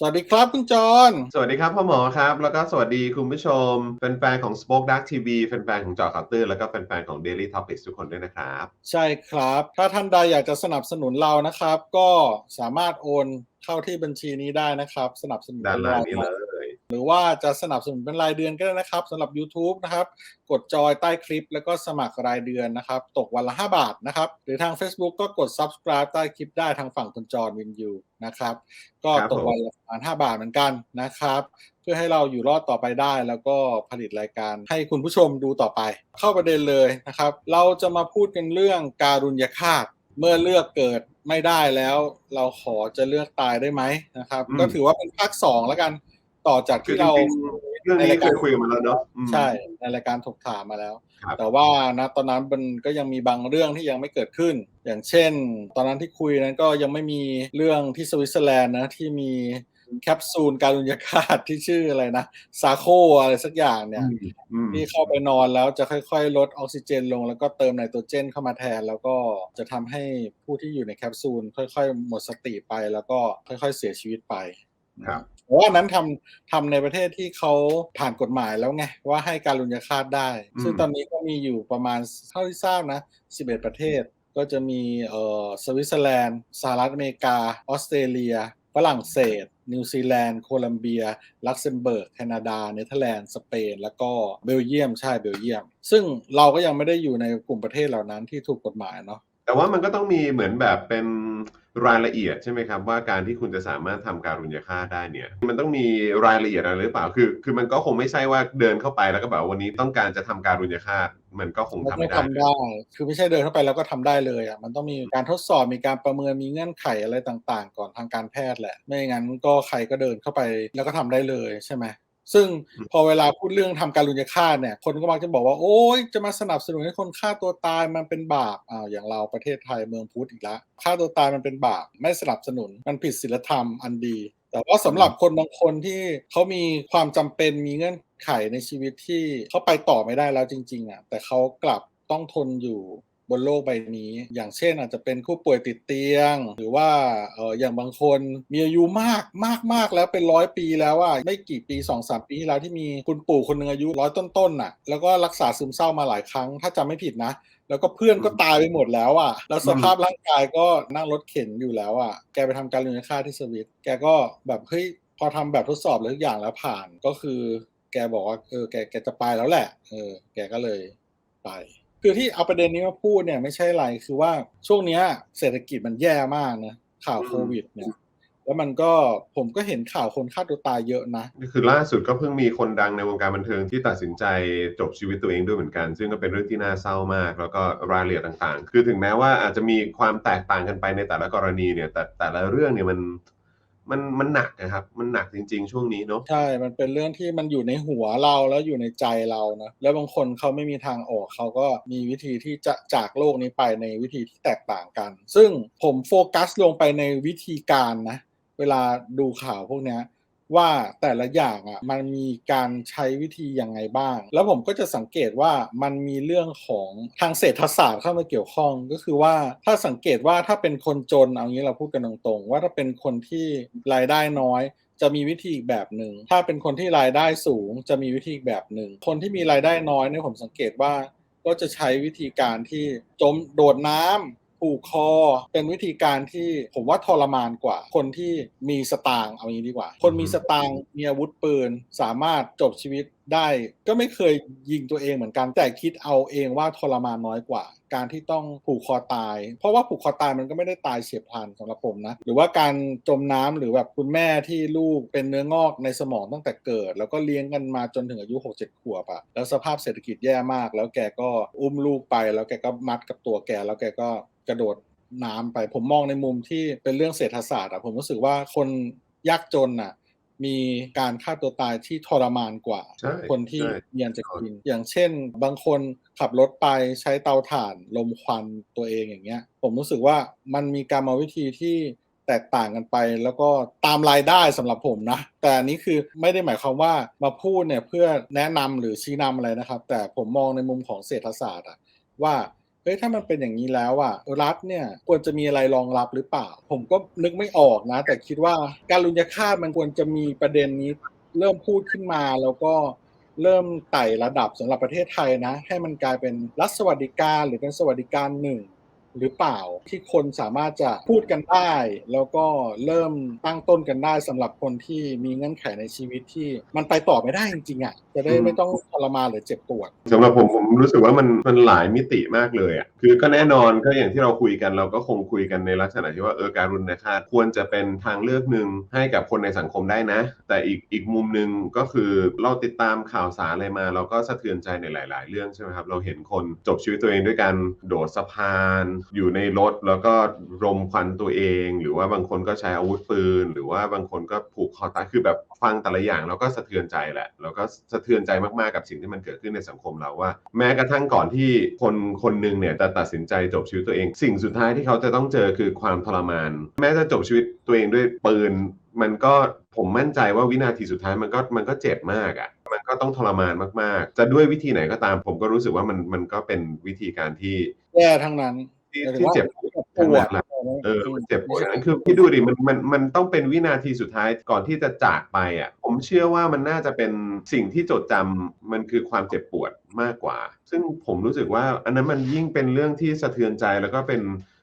สวัสดีครับคุณจอนสวัสดีครับพ่อหมอครับ แล้วก็สวัสดีคุณผู้ชมแฟนๆของ Spoke Dark TV แฟนๆของเจอข่าวตื้นแล้วก็แฟนๆของ Daily Topics ทุกคนด้วยนะครับ ใช่ครับ ถ้าท่านใดอยากจะสนับสนุนเรานะครับ ก็สามารถโอนเข้าที่บัญชีนี้ได้นะครับ สนับสนุนด้านเป็นล่างรายนี้วัเลนย หรือว่าจะสนับสนุนเป็นรายเดือนก็ได้นะครับสำหรับ YouTube นะครับ กดจอยใต้คลิป แล้วก็สมัครรายเดือนนะครับ ตกวันละ 5 บาทนะครับ หรือทาง Facebook ก็กด subscribe ใต้คลิปได้ทางฝั่งคุณจอนวินยูนะครับ ก็ครับตกผมวันละประมาณ5บาทเหมือนกันนะครับเพื่อให้เราอยู่รอดต่อไปได้ แล้วก็ผลิตรายการให้คุณผู้ชมดูต่อไป เข้าประเด็นเลยนะครับ เราจะมาพูดกันเรื่องการุญยฆาตเมื่อเลือกเกิดไม่ได้แล้ว เราขอจะเลือกตายได้ไหมนะครับอืมก็ถือว่าเป็นภาคสองแล้วกัน ต่อจากคือที่จเราริงๆเรื่องนี้เคยคุยกันมาแล้วเนาะอืมใช่ในรายการถกถามมาแล้วครับแต่ว่านะตอนนั้นมันก็ยังมีบางเรื่องที่ยังไม่เกิดขึ้น อย่างเช่น ตอนนั้นที่คุยนั้นก็ยังไม่มีเรื่องที่สวิตเซอร์แลนด์นะที่มีแคปซูลการุญยฆาตที่ชื่ออะไรนะซาโคอะไรสักอย่างเนี่ยอืมอืมที่เข้าไปนอนแล้วจะค่อย ๆ ลดออกซิเจนลง แล้วก็เติมไนโตรเจนเข้ามาแทน แล้วก็จะทำให้ผู้ที่อยู่ในแคปซูลค่อย ๆ หมดสติไปแล้วก็ค่อย ๆ เสียชีวิตไปครับเพราะ ว่านั้นทำทำในประเทศที่เขาผ่านกฎหมายแล้วไง ว่าให้การลุญยฆาตได้อืมซึ่งตอนนี้ก็มีอยู่ประมาณเท่าที่ทราบนะ11 ประเทศ ก็จะมีเอ่อสวิตเซอร์แลนด์สหรัฐอเมริกา ออสเตรเลีย ฝรั่งเศส นิวซีแลนด์ โคลัมเบีย ลักเซมเบิร์ก แคนาดา เนเธอร์แลนด์ สเปน แล้วก็เบลเยียม ใช่เบลเยียม ซึ่งเราก็ยังไม่ได้อยู่ในกลุ่มประเทศเหล่านั้นที่ถูกกฎหมายเนาะแต่ว่ามันก็ต้องมีเหมือนแบบเป็น รายละเอียดใช่ไหมครับว่าการที่คุณจะสามารถทำการุญยฆาตได้เนี่ยมันต้องมีรายละเอียดอะไรหรือเปล่าคือ คือมันก็คงไม่ใช่ว่าเดินเข้าไปแล้วก็แบบวันนี้ต้องการจะทำการุญยฆาตมันก็คงทำไม่ไม่ได้ทำได้ คือไม่ใช่เดินเข้าไปแล้วก็ทำได้เลยอะมันต้องมีการทดสอบมีการประเมินมีเงื่อนไขอะไรต่างๆ ก่อนทางการแพทย์แหละ ไม่งั้นก็ใครก็เดินเข้าไปแล้วก็ทำได้เลยใช่ไหม ซึ่งอืมพอเวลาพูดเรื่องทำการลุญยฆาตเนี่ย คนก็มักจะบอกว่าโอ๊ยจะมาสนับสนุนให้คนฆ่าตัวตายมันเป็นบาปอ้าวอย่างเราประเทศไทยเมืองพุทธอีกแล้วฆ่าตัวตายมันเป็นบาปไม่สนับสนุนมันผิดศีลธรรมอันดี แต่ว่าสำหรับคนบางคนที่เขามีความจำเป็นมีเงื่อนไขในชีวิตที่เขาไปต่อไม่ได้แล้วจริง ๆอะแต่เขากลับต้องทนอยู่ บนโลกใบนี้ อย่างเช่นอาจจะเป็นผู้ป่วยติดเตียง หรือว่าเอออย่างบางคนมีอายุมากมากมากแล้วเป็นร้อยปีแล้วอะไม่กี่ปีสองสามปีที่แล้วที่มีคุณปู่คนหนึ่งอายุร้อยต้นๆน่ะแล้วก็รักษาซึมเศร้ามาหลายครั้ง ถ้าจำไม่ผิดนะแล้วก็เพื่อนก็ตายไปหมดแล้วอะ แล้วสภาพร่างกายก็นั่งรถเข็นอยู่แล้วอะ แกไปทำการลุญฆาตที่สวิต แกก็แบบเฮ้ยพอทำแบบทดสอบเลยทุกอย่างแล้วผ่านก็คือ แกบอกว่าเออแกแกจะไปแล้วแหละ เออ แกก็เลยไป คือที่เอาประเด็นนี้มาพูดเนี่ยไม่ใช่อะไรคือว่าช่วงเนี้ย เศรษฐกิจมันแย่มากนะข่าวโควิดเนี่ยแล้วมันก็ผมก็เห็นข่าวคนฆ่าตัวตายเยอะนะคือล่าสุดก็เพิ่งมีคนดังในวงการบันเทิงที่ตัดสินใจจบชีวิตตัวเองด้วยเหมือนกัน ซึ่งก็เป็นเรื่องที่น่าเศร้ามาก แล้วก็รายละเอียดต่างๆ คือถึงแม้ว่าอาจจะมีความแตกต่างกันไปในแต่ละกรณีเนี่ย แต่แต่ละเรื่องเนี่ยมัน มันมันหนักนะครับ มันหนักจริง ๆ ช่วงนี้เนาะใช่ มันเป็นเรื่องที่มันอยู่ในหัวเราแล้วอยู่ในใจเรานะแล้วบางคนเขาไม่มีทางออกเขาก็มีวิธีที่จะจากโลกนี้ไปในวิธีที่แตกต่างกัน ซึ่งผมโฟกัสลงไปในวิธีการนะ เวลาดูข่าวพวกเนี้ย ว่าแต่ละอย่างอะมันมีการใช้วิธียังไงบ้าง แล้วผมก็จะสังเกตว่ามันมีเรื่องของทางเศรษฐศาสตร์เข้ามาเกี่ยวข้อง ก็คือว่าถ้าสังเกตว่าถ้าเป็นคนจนเอางี้เราพูดกันตรงๆ ว่าถ้าเป็นคนที่รายได้น้อยจะมีวิธีอีกแบบหนึ่ง ถ้าเป็นคนที่รายได้สูงจะมีวิธีอีกแบบหนึ่ง คนที่มีรายได้น้อยเนี่ยผมสังเกตว่าก็จะใช้วิธีการที่จมโดดน้ำ ผูกคอ เป็นวิธีการที่ผมว่าทรมานกว่า คนที่มีสตางค์เอางี้ดีกว่า คนมีสตางค์มีอาวุธปืนสามารถจบชีวิตได้ก็ไม่เคยยิงตัวเองเหมือนกันแต่คิดเอาเองว่าทรมานน้อยกว่า การที่ต้องผูกคอตาย เพราะว่าผูกคอตายมันก็ไม่ได้ตายเฉียบพลันสำหรับผมนะ หรือว่าการจมน้ำหรือแบบคุณแม่ที่ลูกเป็นเนื้องอกในสมองตั้งแต่เกิด แล้วก็เลี้ยงกันมาจนถึงอายุ 6 7 ขวบอะแล้วสภาพเศรษฐกิจแย่มาก แล้วแกก็อุ้มลูกไป แล้วแกก็มัดกับตัวแกแล้วแกก็ กระโดดน้ำไป ผมมองในมุมที่เป็นเรื่องเศรษฐศาสตร์อะผมรู้สึกว่าคนยากจนอะมีการฆ่าตัวตายที่ทรมานกว่าใช่คนที่ใช่เรียนจะกิน อย่างเช่น บางคนขับรถไปใช้เตาถ่านลมควันตัวเองอย่างเงี้ย ผมรู้สึกว่ามันมีกรรมวิธีที่แตกต่างกันไป แล้วก็ตามรายได้สำหรับผมนะ แต่อันนี้คือไม่ได้หมายความว่ามาพูดเนี่ยเพื่อแนะนำหรือชี้นำอะไรนะครับ แต่ผมมองในมุมของเศรษฐศาสตร์อะว่า ฮ้ยถ้ามันเป็นอย่างนี้แล้วอะรัฐเนี่ยควรจะมีอะไรรองรับหรือเปล่า ผมก็นึกไม่ออกนะ แต่คิดว่าการลุญยฆาตมันควรจะมีประเด็นนี้เริ่มพูดขึ้นมาแล้วก็เริ่มไต่ระดับสำหรับประเทศไทยนะ ให้มันกลายเป็นรัฐสวัสดิการหรือเป็นสวัสดิการหนึ่ง หรือเปล่าที่คนสามารถจะพูดกันได้ แล้วก็เริ่มตั้งต้นกันได้สำหรับคนที่มีเงื่อนไขในชีวิตที่มันไปต่อไม่ได้จริงๆอะจะได้ไม่ต้องทรมานหรือเจ็บปวดสำหรับผมผมรู้สึกว่ามันมันหลายมิติมากเลยอะคือก็แน่นอนก็อย่างที่เราคุยกันเราก็คงคุยกันในลักษณะที่ว่าเออการรุนฆาตควรจะเป็นทางเลือกหนึ่งให้กับคนในสังคมได้นะ แต่อีกอีกมุมหนึ่งก็คือเราติดตามข่าวสารอะไรมา เราก็สะเทือนใจในหลาย ๆ เรื่องใช่ไหมครับเราเห็นคนจบชีวิตตัวเองด้วยการโดดสะพานอยู่ในรถแล้วก็รมควันตัวเอง หรือว่าบางคนก็ใช้อาวุธปืน หรือว่าบางคนก็ผูกคอตายคือแบบฟังแต่ละอย่างเราก็สะเทือนใจแหละแล้วก็สะเทือนใจมากๆกับสิ่งที่มันเกิดขึ้นในสังคมเราว่า แม้กระทั่งก่อนที่คนคนหนึ่งเนี่ยจะตัดสินใจจบชีวิตตัวเอง สิ่งสุดท้ายที่เขาจะต้องเจอคือความทรมาน แม้จะจบชีวิตตัวเองด้วยปืนมันก็ผมมั่นใจว่าวินาทีสุดท้ายมันก็มันก็เจ็บมากอะ่ะมันก็ต้องทรมานมากๆ จะด้วยวิธีไหนก็ตามผมก็รู้สึกว่ามันมันก็เป็นวิธีการที่แย่ทั้งนั้น ที่หมายถึงที่ว่าเจ็บปวดทั้งนั้นแหละเออมันเจ็บปวดอย่างนั้นคือพี่ดูดิมันมันมันต้องเป็นวินาทีสุดท้ายก่อนที่จะจากไปอะ ผมเชื่อว่ามันน่าจะเป็นสิ่งที่จดจำมันคือความเจ็บปวดมากกว่า ซึ่งผมรู้สึกว่า อันนั้นมันยิ่งเป็นเรื่องที่สะเทือนใจแล้วก็เป็น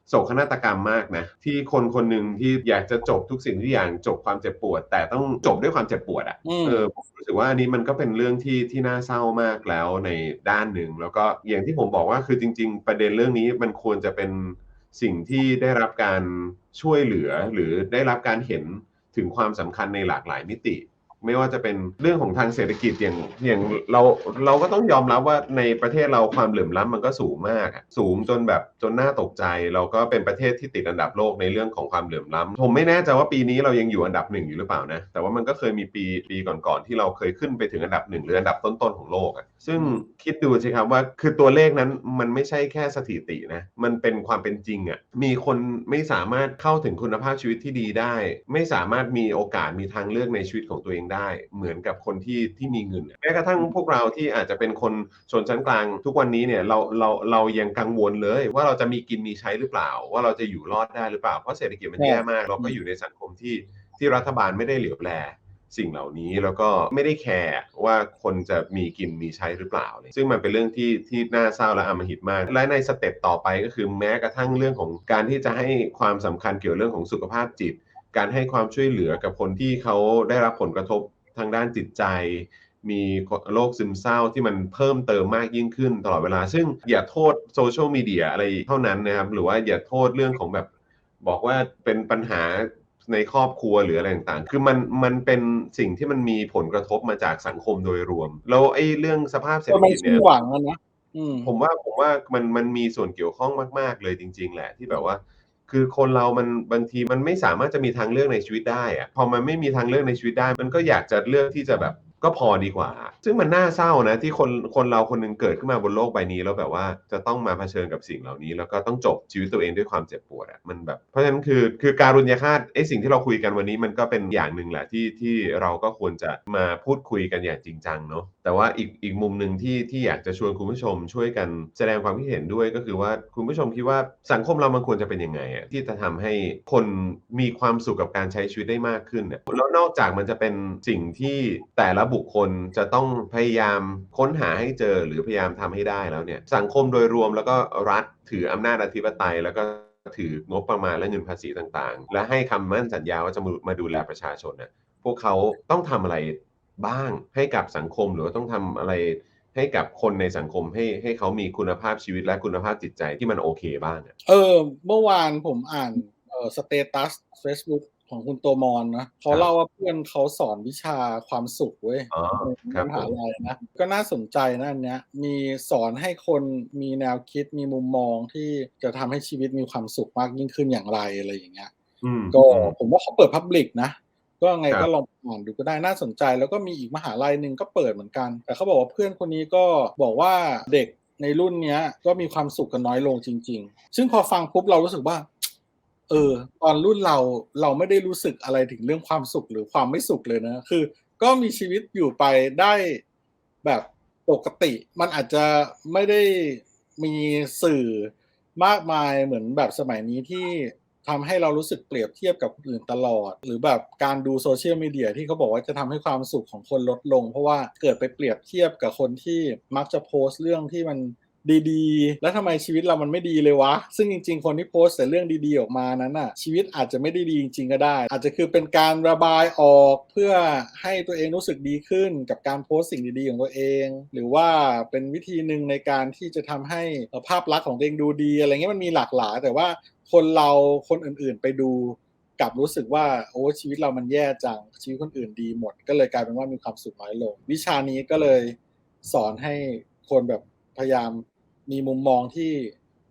โศกนาฏกรรมมากนะที่คนคนหนึ่งที่อยากจะจบทุกสิ่งทุกอย่างจบความเจ็บปวด แต่ต้องจบด้วยความเจ็บปวดอะอืมเออผมรู้สึกว่าอันนี้มันก็เป็นเรื่องที่ที่น่าเศร้ามากแล้วในด้านหนึ่ง แล้วก็อย่างที่ผมบอกว่าคือจริง ๆ ประเด็นเรื่องนี้มันควรจะเป็นสิ่งที่ได้รับการช่วยเหลือหรือได้รับการเห็นถึงความสำคัญในหลากหลายมิติ ไม่ว่าจะเป็นเรื่องของทางเศรษฐกิจอย่างอย่างเราเราก็ต้องยอมรับว่าในประเทศเราความเหลื่อมล้ำมันก็สูงมาก สูงจนแบบจนน่าตกใจ เราก็เป็นประเทศที่ติดอันดับโลกในเรื่องของความเหลื่อมล้ำผมไม่แน่ใจว่าปีนี้เรายังอยู่อันดับหนึ่งอยู่หรือเปล่านะแต่ว่ามันก็เคยมีปีปีก่อนๆที่เราเคยขึ้นไปถึงอันดับหนึ่งหรืออันดับต้นๆของโลกอะ ซึ่งคิดดูสิครับว่าคือตัวเลขนั้นมันไม่ใช่แค่สถิตินะ มันเป็นความเป็นจริงอะมีคนไม่สามารถเข้าถึงคุณภาพชีวิตที่ดีได้ ไม่สามารถมีโอกาสมีทางเลือกในชีวิตของตัวเองได้ เหมือนกับคนที่ที่มีเงินแม้กระทั่งพวกเราที่อาจจะเป็นคนชนชั้นกลาง ทุกวันนี้เนี่ยเราเราเรายังกังวลเลย ว่าเราจะมีกินมีใช้หรือเปล่า ว่าเราจะอยู่รอดได้หรือเปล่าเพราะเศรษฐกิจมันแย่มาก เราก็อยู่ในสังคมที่ที่รัฐบาลไม่ได้เหลียวแล สิ่งเหล่านี้แล้วก็ไม่ได้แคร์ว่าคนจะมีกินมีใช้หรือเปล่าเลยซึ่งมันเป็นเรื่องที่ที่น่าเศร้าและอำมหิตมาก และในสเต็ปต่อไปก็คือแม้กระทั่งเรื่องของการที่จะให้ความสำคัญเกี่ยวเรื่องของสุขภาพจิต การให้ความช่วยเหลือกับคนที่เขาได้รับผลกระทบทางด้านจิตใจ มีโรคซึมเศร้าที่มันเพิ่มเติมมากยิ่งขึ้นตลอดเวลา ซึ่งอย่าโทษโซเชียลมีเดียอะไรเท่านั้นนะครับ หรือว่าอย่าโทษเรื่องของแบบบอกว่าเป็นปัญหา ในครอบครัวหรืออะไรต่างๆ คือมันมันเป็นสิ่งที่มันมีผลกระทบมาจากสังคมโดยรวม แล้วไอ้เรื่องสภาพเศรษก็ฐไม่กิจสิ้เนี่นยหวังอะนะอืมผมว่าผมว่ามันมันมีส่วนเกี่ยวข้องมาก ๆ เลยจริง ๆ แหละที่แบบว่า คือคนเรามันบางทีมันไม่สามารถจะมีทางเลือกในชีวิตได้อะพอมันไม่มีทางเลือกในชีวิตได้ มันก็อยากจะเลือกที่จะแบบ ก็พอดีกว่า ซึ่งมันน่าเศร้านะที่คนคนเราคนหนึงเกิดขึ้นมาบนโลกใบนี้ แล้วแบบว่าจะต้องมาเผชิญกับสิ่งเหล่านี้ แล้วก็ต้องจบชีวิตตัวเองด้วยความเจ็บปวดอะมันแบบเพราะฉะนั้นคือคือการุญยฆาตไอ้สิ่งที่เราคุยกันวันนี้มันก็เป็นอย่างหนึ่งแหละที่ที่เราก็ควรจะมาพูดคุยกันอย่างจริงจังเนาะแต่ว่าอีกอีกมุมหนึ่งที่ที่อยากจะชวนคุณผู้ชมช่วยกันแสดงความคิดเห็นด้วยก็คือว่าคุณผู้ชมคิดว่าสังคมเรามันควรจะเป็นยังไงอะที่จะทำให้คนมีความสุขกับการใช้ชีวิตได้มากขึ้นอะแล้วนอกจากมันจะเป็นสิ่งที่แต่ละบุุคคลจะต้องพยายามค้นหาให้เจอหรือพยายามทำให้ได้แล้วเนี่ยสังคมโดยรวมแล้วก็รัฐถืออำนาจอธิปไตยแล้วก็ถืองบประมาณและเงินภาษีต่างๆ และให้คำมั่นสัญญาว่าจะมามาดูแลประชาชนน่ะพวกเขาต้องทำอะไรบ้างให้กับสังคมหรือว่าต้องทำอะไรให้กับคนในสังคมให้ให้เขามีคุณภาพชีวิตและคุณภาพจิตใจที่มันโอเคบ้าง เออ เมื่อวานผมอ่านเออสเตตัส Facebook ของคุณโตมอนนะเขาเล่าว่าเพื่อนเขาสอนวิชาความสุขเว้ยอ๋อในครับมผหามลัยนะก็น่าสนใจนะอันเนี้ย มีสอนให้คนมีแนวคิดมีมุมมองที่จะทำให้ชีวิตมีความสุขมากยิ่งขึ้นอย่างไรอะไรอย่างเงี้ยอืมก็อืมผมว่าเขาเปิดพับลิกนะก็ไงครับก็ลองอ่านดูก็ได้น่าสนใจ แล้วก็มีอีกมหาลัยหนึ่งก็เปิดเหมือนกัน แต่เขาบอกว่าเพื่อนคนนี้ก็บอกว่าเด็กในรุ่นเนี้ยก็มีความสุขกันน้อยลงจริง ๆ ซึ่งพอฟังปุ๊บเรารู้สึกว่า เออ ตอนรุ่นเราเราไม่ได้รู้สึกอะไรถึงเรื่องความสุขหรือความไม่สุขเลยนะ คือ ก็มีชีวิตอยู่ไปได้แบบปกติ มันอาจจะไม่ได้มีสื่อมากมายเหมือนแบบสมัยนี้ที่ทำให้เรารู้สึกเปรียบเทียบกับคนอื่นตลอด หรือแบบการดูโซเชียลมีเดียที่เขาบอกว่าจะทำให้ความสุขของคนลดลง เพราะว่าเกิดไปเปรียบเทียบกับคนที่มักจะโพสต์เรื่องที่มัน ดีๆ แล้วทำไมชีวิตเรามันไม่ดีเลยวะ ซึ่งจริง ๆ คนที่โพสต์แต่เรื่องดีๆออกมานั้นน่ะชีวิตอาจจะไม่ได้ดีจริง ๆ ก็ได้ อาจจะคือเป็นการระบายออกเพื่อให้ตัวเองรู้สึกดีขึ้นกับการโพสต์สิ่งดีๆของตัวเอง หรือว่าเป็นวิธีหนึ่งในการที่จะทำให้ภาพลักษณ์ของตัวเองดูดีอะไรเงี้ยมันมีหลากหลาย แต่ว่าคนเราคนอื่นๆไปดูกลับรู้สึกว่าโอ้ชีวิตเรามันแย่จังชีวิตคนอื่นดีหมด ก็เลยกลายเป็นว่ามีความสุขน้อยลง วิชานี้ก็เลยสอนให้คนแบบพยายาม มีมุมมองที่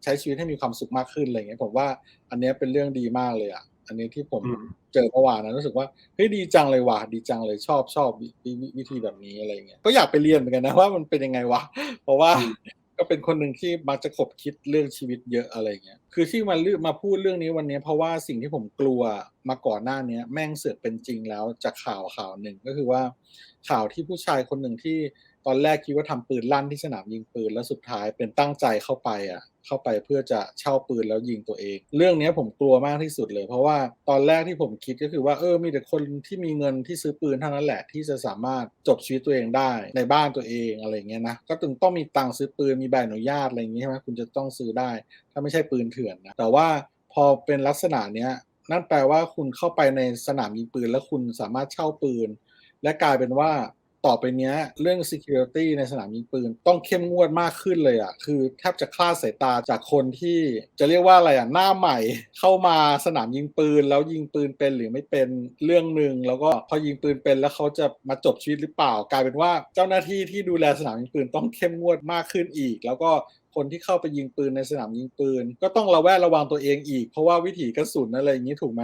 ใช้ชีวิตให้มีความสุขมากขึ้นอะไรเงี้ยผมว่าอันเนี้ยเป็นเรื่องดีมากเลยอะอันนี้ที่ผมอืมเจอเมื่อวานนะรู้สึกว่าเฮ้ยดีจังเลยว่ะดีจังเลยชอบชอบวิวิวิวิธีแบบนี้อะไรเงี้ยก็อยากไปเรียนเหมือนกันนะว่ามันเป็นยังไงวะเพราะว่าก็เป็นคนหนึ่งที่มักจะขบคิดเรื่องชีวิตเยอะอะไรเงี้ย คือที่มาเลือกมาพูดเรื่องนี้วันนี้ เพราะว่าสิ่งที่ผมกลัวมาก่อนหน้านี้แม่งเสือกเป็นจริงแล้วจากข่าวข่าวหนึ่งก็คือว่าข่าวที่ผู้ชายคนหนึ่งที่ ตอนแรกคิดว่าทำปืนลั่นที่สนามยิงปืนแล้วสุดท้ายเป็นตั้งใจเข้าไปอะ เข้าไปเพื่อจะเช่าปืนแล้วยิงตัวเอง เรื่องนี้ผมกลัวมากที่สุดเลย เพราะว่าตอนแรกที่ผมคิดก็คือว่าเออมีแต่คนที่มีเงินที่ซื้อปืนเท่านั้นแหละที่จะสามารถจบชีวิตตัวเองได้ในบ้านตัวเองอะไรเงี้ยนะก็ถึงต้องมีตังค์ซื้อปืนมีใบอนุญาตอะไรอย่างงี้ใช่ไหมคุณจะต้องซื้อได้ ถ้าไม่ใช่ปืนเถื่อนนะแต่ว่าพอเป็นลักษณะเนี้ยนั่นแปลว่าคุณเข้าไปในสนามยิงปืน แล้วคุณสามารถเช่าปืน และกลายเป็นว่า ต่อไปเนี้ยเรื่อง security ในสนามยิงปืน ต้องเข้มงวดมากขึ้นเลยอะ คือแทบจะคลาดสายตาจากคนที่จะเรียกว่าอะไรอะหน้าใหม่เข้ามาสนามยิงปืน แล้วยิงปืนเป็นหรือไม่เป็นเรื่องหนึ่งแล้วก็พอยิงปืนเป็นแล้วเขาจะมาจบชีวิตหรือเปล่า กลายเป็นว่าเจ้าหน้าที่ที่ดูแลสนามยิงปืนต้องเข้มงวดมากขึ้นอีก แล้วก็คนที่เข้าไปยิงปืนในสนามยิงปืน ก็ต้องระแวดระวังตัวเองอีก เพราะว่าวิถีกระสุนอะไรอย่างนี้ถูกไหม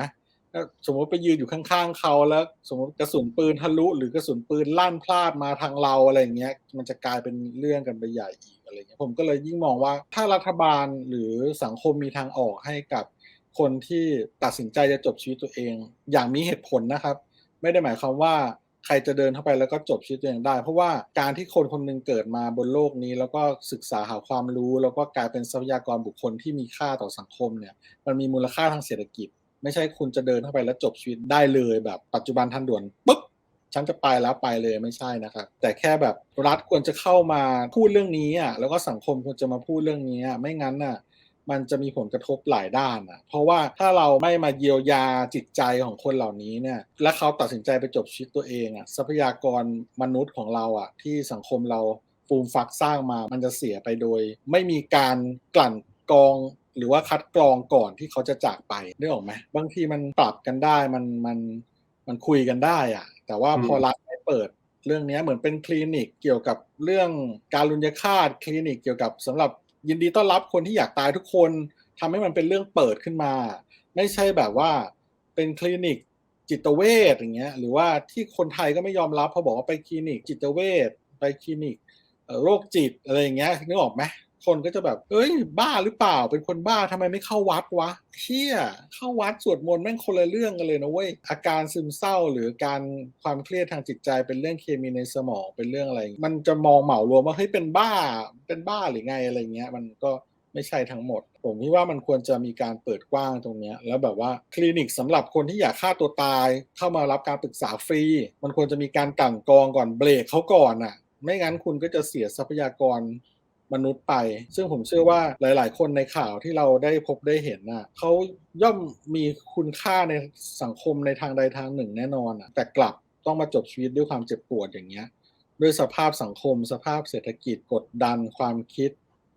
สมมติไปยืนอยู่ข้างๆเขาแล้ว สมมติกระสุนปืนทะลุ หรือกระสุนปืนลั่นพลาดมาทางเราอะไรอย่างเงี้ย มันจะกลายเป็นเรื่องกันไปใหญ่อีกอะไรเงี้ยผมก็เลยยิ่งมองว่าถ้ารัฐบาลหรือสังคมมีทางออกให้กับคนที่ตัดสินใจจะจบชีวิตตัวเอง อย่างมีเหตุผลนะครับ ไม่ได้หมายความว่าใครจะเดินเข้าไปแล้วก็จบชีวิตตัวเองได้ เพราะว่าการที่คนคนหนึงเกิดมาบนโลกนี้ แล้วก็ศึกษาหาความรู้ แล้วก็กลายเป็นทรัพยากรบุคคลที่มีค่าต่อสังคมเนี่ยมันมีมูลค่าทางเศรษฐกิจ ไม่ใช่คุณจะเดินเข้าไปแล้วจบชีวิตได้เลยแบบปัจจุบันทันด่วนปุ๊บฉันจะไปแล้วไปเลยไม่ใช่นะครับแต่แค่แบบรัฐควรจะเข้ามาพูดเรื่องนี้อะแล้วก็สังคมควรจะมาพูดเรื่องนี้อะไม่งั้นน่ะมันจะมีผลกระทบหลายด้านอะ เพราะว่าถ้าเราไม่มาเยียวยาจิตใจของคนเหล่านี้เนี่ย และเขาตัดสินใจไปจบชีวิตตัวเองอะ ทรัพยากรมนุษย์ของเราอะ ที่สังคมเราฟูมฟักสร้างมา มันจะเสียไปโดย ไม่มีการกลั่นกรอง หรือว่าคัดกรองก่อนที่เขาจะจากไปได้ออกไหมบางทีมันปรับกันได้มันมันมันคุยกันได้อะแต่ว่าพอรัฐไม่เปิดเรื่องเนี้ยเหมือนเป็นคลินิกเกี่ยวกับเรื่องการลุญยฆาตคลินิกเกี่ยวกับสำหรับยินดีต้อนรับคนที่อยากตายทุกคนทำให้มันเป็นเรื่องเปิดขึ้นมา ไม่ใช่แบบว่าเป็นคลินิกจิตเวชอย่างเงี้ยหรือว่าที่คนไทยก็ไม่ยอมรับพอบอกว่าไปคลินิกจิตเวชไปคลินิกเอ่อโรคจิตอะไรอย่างเงี้ยนึกออกไหม คนก็จะแบบ เอ้ย บ้าหรือเปล่า เป็นคนบ้าทำไมไม่เข้าวัดวะเชี่ยเข้าวัดสวดมนต์แม่งคนละเรื่องกันเลยนะเว้ย อาการซึมเศร้าหรือการความเครียดทางจิตใจเป็นเรื่องเคมีในสมองเป็นเรื่องอะไร มันจะมองเหมารวมว่าเฮ้ยเป็นบ้า เป็นบ้าหรือไงอะไรเงี้ย มันก็ไม่ใช่ทั้งหมด ผมคิดว่ามันควรจะมีการเปิดกว้างตรงนี้ แล้วแบบว่าคลินิกสำหรับคนที่อยากฆ่าตัวตาย เข้ามารับการปรึกษาฟรี มันควรจะมีการกลั่นกองก่อนเบรกเขาก่อนอะ ไม่งั้นคุณก็จะเสียทรัพยากร มนุษย์ไป ซึ่งผมเชื่อว่าหลาย ๆ คนในข่าวที่เราได้พบได้เห็นน่ะเขาย่อมมีคุณค่าในสังคมในทางใดทางหนึ่งแน่นอนน่ะแต่กลับต้องมาจบชีวิตด้วยความเจ็บปวดอย่างเงี้ยด้วยสภาพสังคม สภาพเศรษฐกิจกดดันความคิด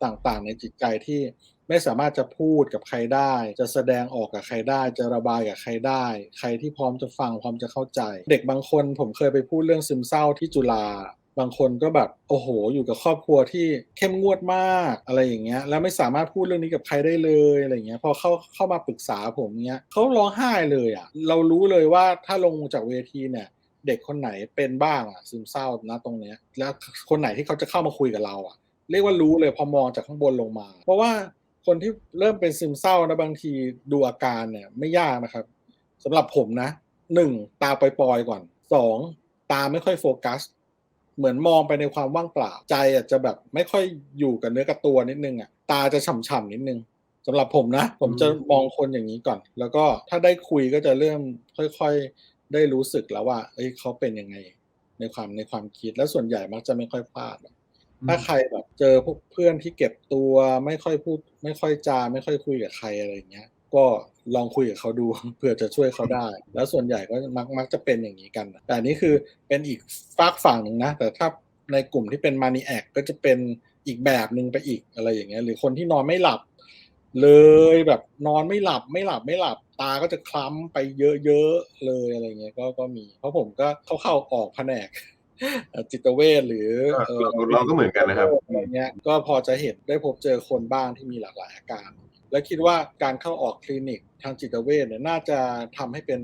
ต่างๆ ในจิตใจที่ไม่สามารถจะพูดกับใครได้ จะแสดงออกกับใครได้ จะระบายกับใครได้ ใครที่พร้อมจะฟังพร้อมจะเข้าใจ เด็กบางคนผมเคยไปพูดเรื่องซึมเศร้าที่จุฬา บางคนก็แบบโอ้โห อยู่กับครอบครัวที่เข้มงวดมากอะไรอย่างเงี้ย แล้วไม่สามารถพูดเรื่องนี้กับใครได้เลยอะไรเงี้ย พอเข้าเข้ามาปรึกษาผมเงี้ยเขาร้องไห้เลยอะ เรารู้เลยว่าถ้าลงจากเวทีเนี่ย เด็กคนไหนเป็นบ้างอะซึมเศร้านะตรงเนี้ย แล้วคนไหนที่เขาจะเข้ามาคุยกับเราอะ เรียกว่ารู้เลยพอมองจากข้างบนลงมา เพราะว่าคนที่เริ่มเป็นซึมเศร้านะบางทีดูอาการเนี่ยไม่ยากนะครับสำหรับผมนะหนึ่งตาปล่อยๆก่อนสองตาไม่ค่อยโฟกัส เหมือนมองไปในความว่างเปล่าใจอาจจะแบบไม่ค่อยอยู่กับเนื้อกับตัวนิดนึงอะตาจะฉ่ำๆนิดนึงสำหรับผมนะ ผมจะอืมมองคนอย่างนี้ก่อน แล้วก็ถ้าได้คุยก็จะเริ่มค่อยๆ ได้รู้สึกแล้วว่า เอ้ยเขาเป็นยังไง ในความในความคิดแล้วส่วนใหญ่มักจะไม่ค่อยพลาดหรอกถ้าใครแบบเจอพวกเพื่อนที่เก็บตัวไม่ค่อยพูด ไม่ค่อยจาไม่ค่อยคุยกับใครอะไรอย่างเงี้ย ก็ลองคุยกับเขาดูเผื่อจะช่วยเขาได้ แล้วส่วนใหญ่ก็มักมักจะเป็นอย่างนี้กัน แต่อันนี่คือเป็นอีกฝากฝั่งหนึ่งนะ แต่ถ้าในกลุ่มที่เป็นมานีแอกก็จะเป็นอีกแบบหนึ่งไปอีกอะไรอย่างเงี้ย หรือคนที่นอนไม่หลับ เลยแบบนอนไม่หลับไม่หลับไม่หลับตาก็จะคล้ำไปเยอะๆเลยอะไรเงี้ยก็ก็มี เพราะผมก็เข้าเข้าออกแผนกเอ่อจิตเวชหรือก็เอ่อเราเราก็เหมือนกันนะครับอะไรเงี้ยก็พอจะเห็นได้พบเจอคนบ้างที่มีหลากหลายอาการ และคิดว่าการเข้าออกคลินิกทางจิตเวชเนี่ยน่าจะทำให้เป็น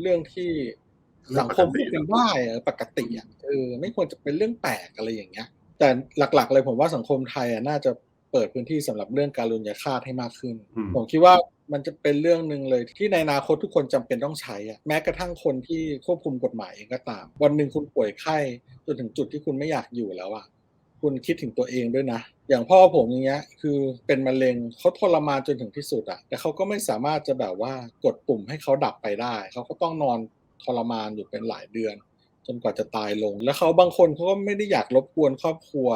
เรื่องที่สังคมพูดกันได้อะปกติอะเออไม่ควรจะเป็นเรื่องแปลกอะไรอย่างเงี้ย แต่หลักๆ เลยผมว่าสังคมไทยอะน่าจะเปิดพื้นที่สำหรับเรื่องการลุนยาฆาตให้มากขึ้นอืมผมคิดว่ามันจะเป็นเรื่องหนึ่งเลยที่ในอนาคตทุกคนจำเป็นต้องใช้อะแม้กระทั่งคนที่ควบคุมกฎหมายเองก็ตาม วันหนึ่งคุณป่วยไข้จนถึงจุดที่คุณไม่อยากอยู่แล้วอะคุณคิดถึงตัวเองด้วยนะ อย่างพ่อผมอย่างเงี้ย คือเป็นมะเร็งเขาทรมานจนถึงที่สุดอะแต่เขาก็ไม่สามารถจะแบบว่ากดปุ่มให้เขาดับไปได้เขาก็ต้องนอนทรมานอยู่เป็นหลายเดือน จนกว่าจะตายลง แล้วเขาบางคนเขาก็ไม่ได้อยากรบกวนครอบครัว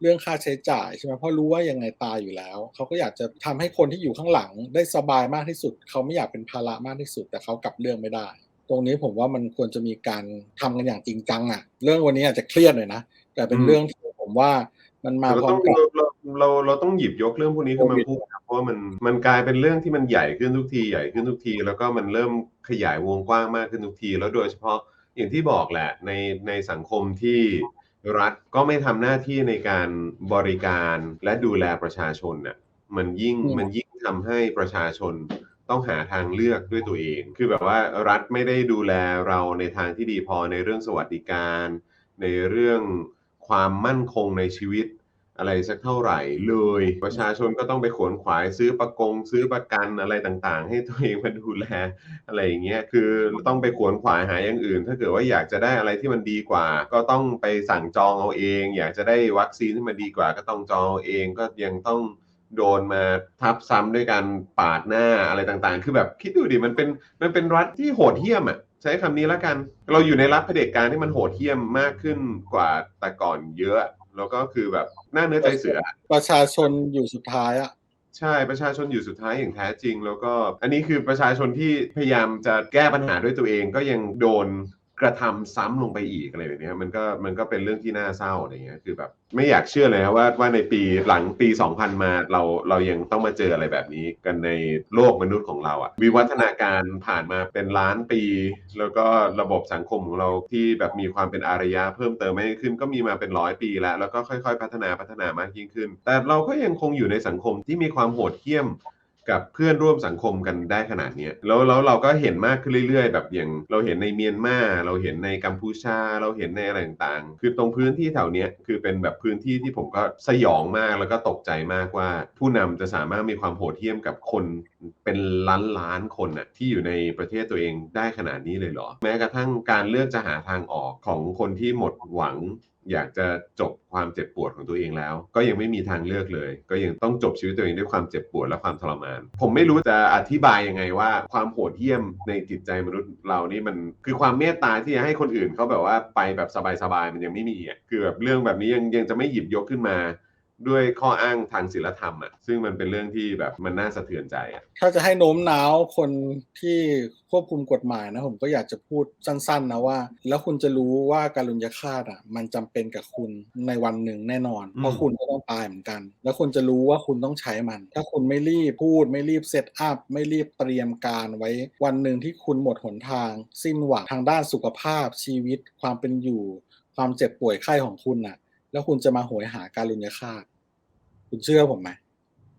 เรื่องค่าใช้จ่ายใช่ไหมเพราะรู้ว่ายังไงตายอยู่แล้วเขาก็อยากจะทำให้คนที่อยู่ข้างหลังได้สบายมากที่สุดเขาไม่อยากเป็นภาระมากที่สุด แต่เขากลับเรื่องไม่ได้ ตรงนี้ผมว่ามันควรจะมีการทำกันอย่างจริงจังอะเรื่องวันนี้อาจจะเครียดหน่อยนะแต่เป็นเรื่องที่ผมว่า มันมาเราพร้อต้มองกับเราเราเราเราต้องหยิบยกเรื่องพวกนี้ขึ้นมาโควิดพูดครับเพราะว่ามันมันกลายเป็นเรื่องที่มันใหญ่ขึ้นทุกทีใหญ่ขึ้นทุกที แล้วก็มันเริ่มขยายวงกว้างมากขึ้นทุกที แล้วโดยเฉพาะอย่างที่บอกแหละในในสังคมที่รัฐก็ไม่ทำหน้าที่ในการบริการและดูแลประชาชนน่ะมันยิ่งอืมมันยิ่งทำให้ประชาชนต้องหาทางเลือกด้วยตัวเอง คือแบบว่ารัฐไม่ได้ดูแลเราในทางที่ดีพอในเรื่องสวัสดิการ ในเรื่อง ความมั่นคงในชีวิตอะไรสักเท่าไหร่เลย ประชาชนก็ต้องไปขวนขวายซื้อประกง ซื้อประกันอะไรต่างๆ ให้ตัวเองมาดูแลอะไรอย่างเงี้ยคือต้องไปขวนขวายหาอย่างอื่น ถ้าเกิดว่าอยากจะได้อะไรที่มันดีกว่า ก็ต้องไปสั่งจองเอาเอง อยากจะได้วัคซีนที่มันดีกว่า ก็ต้องจองเอาเองก็ยังต้องโดนมาทับซ้ำด้วยการปาดหน้าอะไรต่างๆ คือแบบคิดดูดิมันเป็นมันเป็นรัฐที่โหดเหี้ยมอะ ใช้คำนี้แล้วกัน เราอยู่ในรัฐเผด็จการที่มันโหดเหี้ยมมากขึ้นกว่าแต่ก่อนเยอะ แล้วก็คือแบบหน้าเนื้อใจเสือ ประชาชนอยู่สุดท้ายอะใช่ประชาชนอยู่สุดท้ายอย่างแท้จริง แล้วก็ อันนี้คือประชาชนที่พยายามจะแก้ปัญหาด้วยตัวเองก็ยังโดน กระทำซ้ำลงไปอีกอะไรแบบนี้มันก็มันก็เป็นเรื่องที่น่าเศร้าอะไรเงี้ยคือแบบไม่อยากเชื่อเลยว่าว่าในปีหลังปี 2000 มาเราเรายังต้องมาเจออะไรแบบนี้กันในโลกมนุษย์ของเราอะวิวัฒนาการผ่านมาเป็นล้านปี แล้วก็ระบบสังคมของเราที่แบบมีความเป็นอารยะเพิ่มเติมมากขึ้นก็มีมาเป็นร้อยปีแล้ว แล้วก็ค่อย ๆ พัฒนาพัฒนามากยิ่งขึ้น แต่เราก็ยังคงอยู่ในสังคมที่มีความโหดเหี้ยม กับเพื่อนร่วมสังคมกันได้ขนาดเนี้ยแล้วแล้วเราก็เห็นมากขึ้นเรื่อยๆ แบบอย่างเราเห็นในเมียนมาเราเห็นในกัมพูชาเราเห็นในอะไรต่างๆ คือตรงพื้นที่แถวเนี้ยคือเป็นแบบพื้นที่ที่ผมก็สยองมากแล้วก็ตกใจมากว่า ผู้นำจะสามารถมีความโหดเหี้ยมกับคนเป็นล้านล้านๆคนน่ะที่อยู่ในประเทศตัวเองได้ขนาดนี้เลยเหรอ แม้กระทั่งการเลือกจะหาทางออกของคนที่หมดหวัง อยากจะจบความเจ็บปวดของตัวเองแล้ว ก็ยังไม่มีทางเลือกเลย ก็ยังต้องจบชีวิตตัวเองด้วยความเจ็บปวดและความทรมาน ผมไม่รู้จะอธิบายยังไงว่า ความโหดเหี้ยมในจิตใจมนุษย์เรานี่มันคือความเมตตาที่จะให้คนอื่นเขาแบบว่าไปแบบสบายๆมันยังไม่มีอะคือแบบเรื่องแบบนี้ยังยังจะไม่หยิบยกขึ้นมา ด้วยข้ออ้างทางศีลธรรมอะซึ่งมันเป็นเรื่องที่แบบมันน่าสะเทือนใจอะถ้าจะให้โน้มน้าวคนที่ควบคุมกฎหมายนะผมก็อยากจะพูดสั้นๆนะว่า แล้วคุณจะรู้ว่าการลุญยฆาตอะ มันจำเป็นกับคุณในวันหนึ่งแน่นอนอืมเพราะคุณก็ต้องตายเหมือนกัน แล้วคุณจะรู้ว่าคุณต้องใช้มัน ถ้าคุณไม่รีบพูด ไม่รีบเซตอัพไม่รีบเตรียมการไว้ วันหนึ่งที่คุณหมดหนทาง สิ้นหวังทางด้านสุขภาพชีวิต ความเป็นอยู่ ความเจ็บป่วยไข้ของคุณน่ะ แล้วคุณจะมาโหยหาการลุญยฆาตคุณเชื่อผมไหม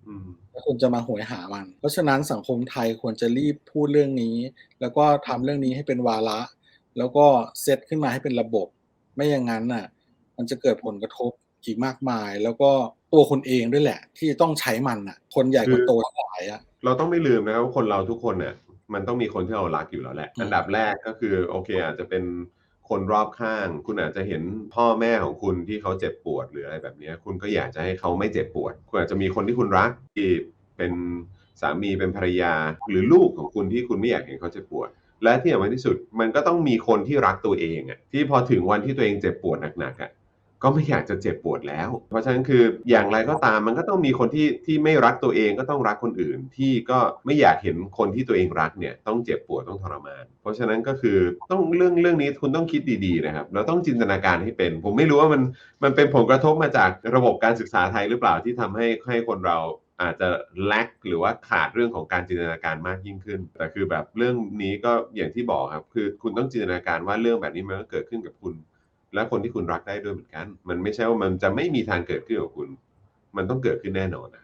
อืมแล้วคุณจะมาโหยหามัน เพราะฉะนั้นสังคมไทยควรจะรีบพูดเรื่องนี้ แล้วก็ทำเรื่องนี้ให้เป็นวาระ แล้วก็เซตขึ้นมาให้เป็นระบบ ไม่อย่างนั้นน่ะ มันจะเกิดผลกระทบอีกมากมาย แล้วก็ตัวคุณเองด้วยแหละ ที่ต้องใช้มันน่ะ คนใหญ่คนโตทั้งหลายอะ เราต้องไม่ลืมนะครับว่าคนเราทุกคนเนี่ยมันต้องมีคนที่เรารักอยู่แล้วแหละอืมอันดับแรกก็คือโอเคอาจจะเป็น คนรอบข้าง คุณอาจจะเห็นพ่อแม่ของคุณที่เขาเจ็บปวดหรืออะไรแบบนี้ คุณก็อยากจะให้เขาไม่เจ็บปวด คุณอาจจะมีคนที่คุณรักที่เป็นสามีเป็นภรรยา หรือลูกของคุณที่คุณไม่อยากเห็นเขาเจ็บปวด และที่สำคัญที่สุดมันก็ต้องมีคนที่รักตัวเองอะที่พอถึงวันที่ตัวเองเจ็บปวดหนักๆอะ ก็ไม่อยากจะเจ็บปวดแล้ว เพราะฉะนั้นคืออย่างไรก็ตามมันก็ต้องมีคนที่ที่ไม่รักตัวเองก็ต้องรักคนอื่น ที่ก็ไม่อยากเห็นคนที่ตัวเองรักเนี่ยต้องเจ็บปวดต้องทรมาน เพราะฉะนั้นก็คือต้องเรื่องเรื่องนี้คุณต้องคิดดีๆนะครับเราต้องจินตนาการให้เป็น ผมไม่รู้ว่ามันมันเป็นผลกระทบมาจากระบบการศึกษาไทยหรือเปล่าที่ทำให้ให้คนเราอาจจะแลกหรือว่าขาดเรื่องของการจินตนาการมากยิ่งขึ้น แต่คือแบบเรื่องนี้ก็อย่างที่บอกครับ คือคุณต้องจินตนาการว่าเรื่องแบบนี้มันก็เกิดขึ้นกับคุณ และคนที่คุณรักได้ด้วยเหมือนกัน มันไม่ใช่ว่ามันจะไม่มีทางเกิดขึ้นกับคุณ มันต้องเกิดขึ้นแน่นอนนะ